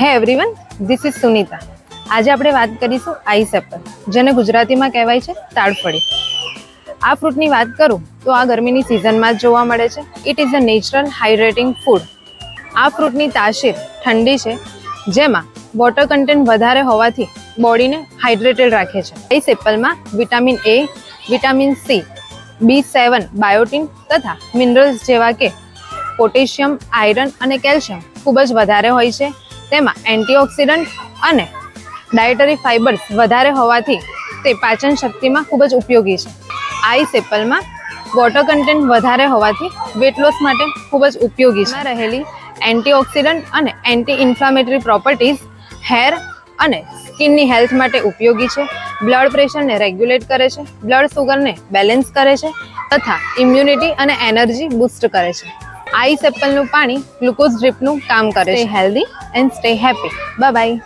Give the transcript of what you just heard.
Everyone this is Sunita આજે આપણે વાત કરીશું આઈસ એપલ જેને ગુજરાતીમાં કહેવાય છે તાડફળી આ ફ્રૂટની વાત કરું તો આ ગરમીની સિઝનમાં જ જોવા મળે છે. It is a natural hydrating food આ ફ્રૂટની તાસીર ઠંડી છે, જેમાં વોટર કન્ટેન્ટ વધારે હોવાથી બોડીને હાઇડ્રેટેડ રાખે છે. Ice એપલમાં vitamin A vitamin C B seven biotin તથા મિનરલ્સ જેવા કે પોટેશિયમ આયરન અને કેલ્શિયમ ખૂબ જ વધારે હોય છે. તેમાં એન્ટીઓક્સિડન્ટ અને ડાયટરી ફાઇબર્સ વધારે હોવાથી તે પાચન શક્તિમાં ખૂબ જ ઉપયોગી છે. આઈસ એપલમાં વોટર કન્ટેન્ટ વધારે હોવાથી વેટ લોસ માટે ખૂબ જ ઉપયોગી છે. રહેલી એન્ટીઓક્સિડન્ટ અને એન્ટી ઇન્ફ્લામેટરી પ્રોપર્ટીઝ હેર અને સ્કિનની હેલ્થ માટે ઉપયોગી છે. બ્લડ પ્રેશરને રેગ્યુલેટ કરે છે. બ્લડ સુગરને બેલેન્સ કરે છે તથા ઇમ્યુનિટી અને એનર્જી બૂસ્ટ કરે છે. આઈસ એપલનું પાણી ગ્લુકોઝ ડ્રીપનું કામ કરે છે. Healthy and stay happy bye bye